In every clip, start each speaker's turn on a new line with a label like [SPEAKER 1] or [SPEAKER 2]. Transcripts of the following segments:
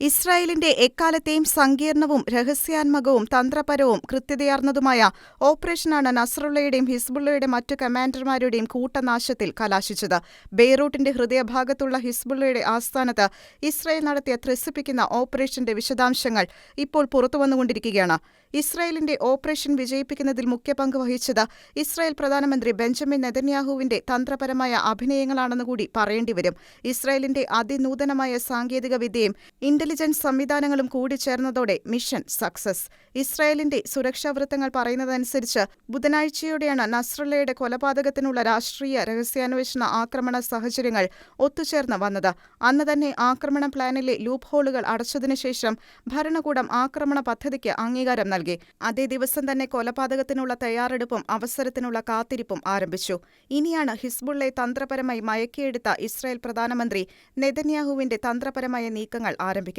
[SPEAKER 1] ഇസ്രായേലിന്റെ എക്കാലത്തെയും സങ്കീർണവും രഹസ്യാത്മകവും തന്ത്രപരവും കൃത്യതയാർന്നതുമായ ഓപ്പറേഷനാണ് നസ്രുള്ളയുടെയും ഹിസ്ബുള്ളയുടെ മറ്റു കമാൻഡർമാരുടെയും കൂട്ടനാശത്തിൽ കലാശിച്ചത്. ബെയ്റൂട്ടിന്റെ ഹൃദയഭാഗത്തുള്ള ഹിസ്ബുള്ളയുടെ ആസ്ഥാനത്ത് ഇസ്രായേൽ നടത്തിയ ത്രസിപ്പിക്കുന്ന ഓപ്പറേഷന്റെ വിശദാംശങ്ങൾ ഇപ്പോൾ പുറത്തുവന്നുകൊണ്ടിരിക്കുകയാണ്. ഇസ്രായേലിന്റെ ഓപ്പറേഷൻ വിജയിപ്പിക്കുന്നതിൽ മുഖ്യ പങ്ക് വഹിച്ചത് ഇസ്രായേൽ പ്രധാനമന്ത്രി ബെഞ്ചമിൻ നെതന്യാഹുവിന്റെ തന്ത്രപരമായ അഭിനയങ്ങളാണെന്നുകൂടി പറയേണ്ടിവരും. ഇസ്രായേലിന്റെ അതിനൂതനമായ സാങ്കേതിക വിദ്യയും സംവിധാനങ്ങളും കൂടിച്ചേർന്നതോടെ മിഷൻ സക്സസ്. ഇസ്രായേലിന്റെ സുരക്ഷാ വൃത്തങ്ങൾ പറയുന്നതനുസരിച്ച് ബുധനാഴ്ചയോടെയാണ് നസ്രല്ലയുടെ കൊലപാതകത്തിനുള്ള രാഷ്ട്രീയ രഹസ്യാന്വേഷണ ആക്രമണ സാഹചര്യങ്ങൾ ഒത്തുചേർന്ന് വന്നത്. അന്ന് തന്നെ ആക്രമണ പ്ലാനിലെ ലൂപ്പ് ഹോളുകൾ അടച്ചതിനുശേഷം ഭരണകൂടം ആക്രമണ പദ്ധതിക്ക് അംഗീകാരം നൽകി. അതേ ദിവസം തന്നെ കൊലപാതകത്തിനുള്ള തയ്യാറെടുപ്പും അവസരത്തിനുള്ള കാത്തിരിപ്പും ആരംഭിച്ചു. ഇനിയാണ് ഹിസ്ബുള്ളെ തന്ത്രപരമായി മയക്കിയെടുത്ത ഇസ്രായേൽ പ്രധാനമന്ത്രി നെതന്യാഹുവിന്റെ തന്ത്രപരമായ നീക്കങ്ങൾ ആരംഭിക്കുന്നത്.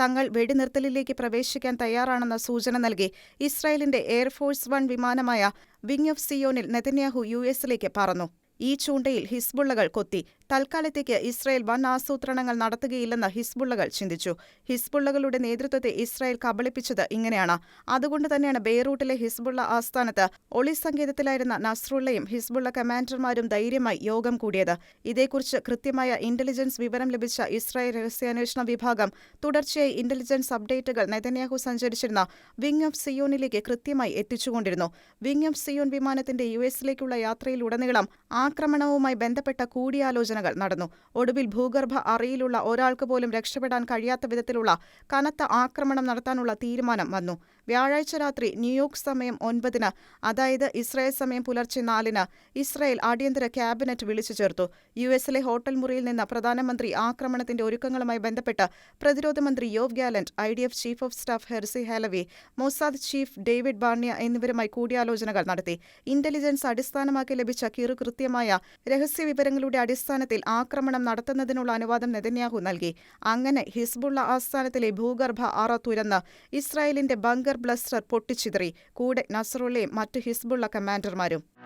[SPEAKER 1] തങ്ങൾ വെടിനിർത്തലിലേക്ക് പ്രവേശിക്കാൻ തയ്യാറാണെന്ന സൂചന നൽകി ഇസ്രായേലിന്റെ എയർഫോഴ്സ് വൺ വിമാനമായ വിംഗ് ഓഫ് സിയോനിൽ നെതന്യാഹു യു എസിലേക്ക് പറന്നു. ഈ ചൂണ്ടയിൽ ഹിസ്ബുള്ളകൾ കൊത്തി. തൽക്കാലത്തേക്ക് ഇസ്രായേൽ വൻ ആസൂത്രണങ്ങൾ നടത്തുകയില്ലെന്ന് ഹിസ്ബുള്ളകൾ ചിന്തിച്ചു. ഹിസ്ബുള്ളകളുടെ നേതൃത്വത്തെ ഇസ്രായേൽ കബളിപ്പിച്ചത് ഇങ്ങനെയാണ്. അതുകൊണ്ട് തന്നെയാണ് ബെയ്റൂട്ടിലെ ഹിസ്ബുള്ള ആസ്ഥാനത്ത് ഒളി സങ്കേതത്തിലായിരുന്ന നസ്രുള്ളയും ഹിസ്ബുള്ള കമാൻഡർമാരും ധൈര്യമായി യോഗം കൂടിയത്. ഇതേക്കുറിച്ച് കൃത്യമായ ഇന്റലിജൻസ് വിവരം ലഭിച്ച ഇസ്രായേൽ രഹസ്യാന്വേഷണ വിഭാഗം തുടർച്ചയായി ഇന്റലിജൻസ് അപ്ഡേറ്റുകൾ നെതന്യാഹു സഞ്ചരിച്ചിരുന്ന വിങ് ഓഫ് സിയോണിലേക്ക് കൃത്യമായി എത്തിച്ചുകൊണ്ടിരുന്നു. വിങ് ഓഫ് സിയോൺ വിമാനത്തിന്റെ യു എസിലേക്കുള്ള യാത്രയിലുടനീളം ആക്രമണവുമായി ബന്ധപ്പെട്ട കൂടിയാലോചനകൾ നടന്നു. ഒടുവിൽ ഭൂഗർഭ അറയിലുള്ള ഒരാൾക്ക് പോലും രക്ഷപ്പെടാൻ കഴിയാത്ത വിധത്തിലുള്ള കനത്ത ആക്രമണം നടത്താനുള്ള തീരുമാനം വന്നു. വ്യാഴാഴ്ച രാത്രി ന്യൂയോർക്ക് സമയം ഒൻപതിന് അതായത് ഇസ്രായേൽ സമയം പുലർച്ചെ നാലിന് ഇസ്രായേൽ അടിയന്തര ക്യാബിനറ്റ് വിളിച്ചു ചേർത്തു. യു എസിലെ ഹോട്ടൽ മുറിയിൽ നിന്ന് പ്രധാനമന്ത്രി ആക്രമണത്തിന്റെ ഒരുക്കങ്ങളുമായി ബന്ധപ്പെട്ട് പ്രതിരോധ മന്ത്രി Yoav Gallant I D F chief of staff Herzi Halevi Mossad chief David Barnea എന്നിവരുമായി കൂടിയാലോചനകൾ നടത്തി. ഇന്റലിജൻസ് അടിസ്ഥാനമാക്കി ലഭിച്ച കിറു രഹസ്യ വിവരങ്ങളുടെ അടിസ്ഥാനത്തിൽ ആക്രമണം നടത്തുന്നതിനുള്ള അനുവാദം നെതന്യാഹു നൽകി. അങ്ങനെ ഹിസ്ബുള്ള ആസ്ഥാനത്തിലെ ഭൂഗർഭ അറ തുരന്ന് ഇസ്രായേലിന്റെ ബങ്കർ ബ്ലസ്റ്റർ പൊട്ടിച്ചിതറി. കൂടെ നസറുള്ളയും മറ്റ് ഹിസ്ബുള്ള കമാൻഡർമാരും